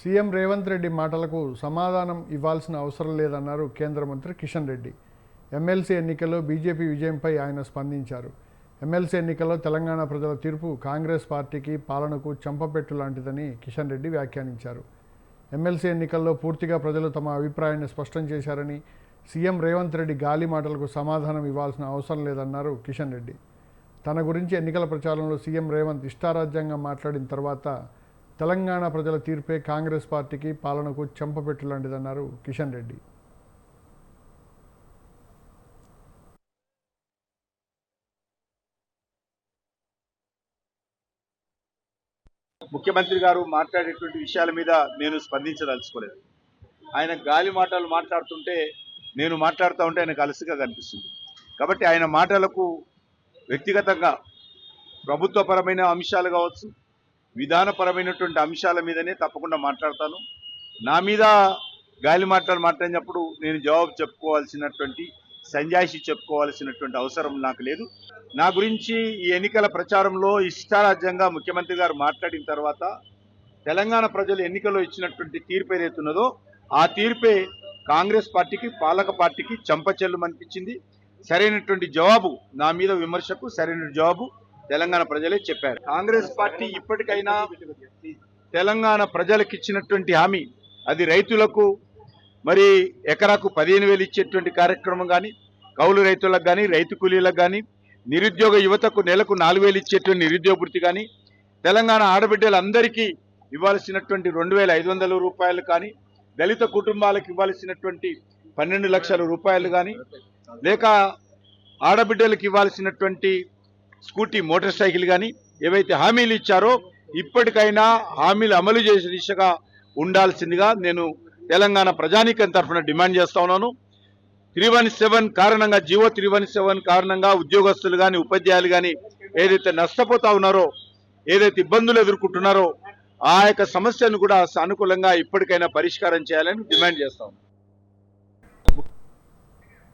CM Revanth Reddy మాటలకు సమాధానం ఇవ్వాల్సిన అవసరం లేదన్నారు కేంద్ర మంత్రి కిషన్ రెడ్డి. ఎమ్మెల్సీ ఎన్నికల్లో బీజేపీ విజయంపై ఆయన స్పందించారు. ఎమ్మెల్సీ ఎన్నికల్లో తెలంగాణ ప్రజల తీర్పు కాంగ్రెస్ పార్టీకి పాలనకు చంపపెట్టు లాంటిదని కిషన్ రెడ్డి వ్యాఖ్యానించారు. ఎమ్మెల్సీ ఎన్నికల్లో పూర్తిగా ప్రజలు తమ అభిప్రాయాన్ని స్పష్టం చేశారని సీఎం రేవంత్ రెడ్డి గాలి మాటలకు సమాధానం ఇవ్వాల్సిన అవసరం లేదన్నారు కిషన్ రెడ్డి. తన గురించి ఎన్నికల ప్రచారంలో సీఎం రేవంత్ ఇష్టారాజ్యంగా మాట్లాడిన తర్వాత తెలంగాణ ప్రజల తీర్పే కాంగ్రెస్ పార్టీకి పాలనకు చెంపపెట్టు లాంటిదన్నారు కిషన్ రెడ్డి. ముఖ్యమంత్రి గారు మాట్లాడేటువంటి విషయాల మీద నేను స్పందించదలుచుకోలేదు. ఆయన గాలి మాటలు మాట్లాడుతుంటే నేను మాట్లాడుతూ ఉంటే ఆయనకు అలసిగా కనిపిస్తుంది. కాబట్టి ఆయన మాటలకు వ్యక్తిగతంగా ప్రభుత్వపరమైన అంశాలు కావచ్చు విధానపరమైనటువంటి అంశాల మీదనే తప్పకుండా మాట్లాడతాను. నా మీద గాలి మాటలు మాట్లాడినప్పుడు నేను జవాబు చెప్పుకోవాల్సినటువంటి సంజాయిషి చెప్పుకోవాల్సినటువంటి అవసరం నాకు లేదు. నా గురించి ఈ ఎన్నికల ప్రచారంలో ఇష్టారాజ్యంగా ముఖ్యమంత్రి గారు మాట్లాడిన తర్వాత తెలంగాణ ప్రజలు ఎన్నికల్లో ఇచ్చినటువంటి తీర్పు ఏదైతున్నదో ఆ తీర్పే కాంగ్రెస్ పార్టీకి పాలక పార్టీకి చంపచెల్లుమనిపించింది సరైనటువంటి జవాబు నా మీద విమర్శకు సరైన జవాబు తెలంగాణ ప్రజలే చెప్పారు. కాంగ్రెస్ పార్టీ ఇప్పటికైనా తెలంగాణ ప్రజలకు ఇచ్చినటువంటి హామీ అది రైతులకు మరి ఎకరాకు పదిహేను వేలు ఇచ్చేటువంటి కార్యక్రమం కానీ కౌలు రైతులకు కానీ రైతు కూలీలకు కానీ నిరుద్యోగ యువతకు నెలకు నాలుగు వేలు ఇచ్చేటువంటి నిరుద్యోగ వృత్తి కానీ తెలంగాణ ఆడబిడ్డలందరికీ ఇవ్వాల్సినటువంటి రెండు వేల ఐదు వందల రూపాయలు కానీ దళిత కుటుంబాలకు ఇవ్వాల్సినటువంటి పన్నెండు లక్షల రూపాయలు కానీ లేక ఆడబిడ్డలకు ఇవ్వాల్సినటువంటి స్కూటీ మోటార్ సైకిల్ కానీ ఏవైతే హామీలు ఇచ్చారో ఇప్పటికైనా హామీలు అమలు చేసే దిశగా ఉండాల్సిందిగా నేను తెలంగాణ ప్రజానీకం తరఫున డిమాండ్ చేస్తా ఉన్నాను. త్రీ వన్ సెవెన్ కారణంగా జియో త్రీ వన్ సెవెన్ కారణంగా ఉద్యోగస్తులు కానీ ఉపాధ్యాయులు కానీ ఏదైతే నష్టపోతా ఉన్నారో ఏదైతే ఇబ్బందులు ఎదుర్కొంటున్నారో ఆ యొక్క సమస్యను కూడా సానుకూలంగా ఇప్పటికైనా పరిష్కారం చేయాలని డిమాండ్ చేస్తాం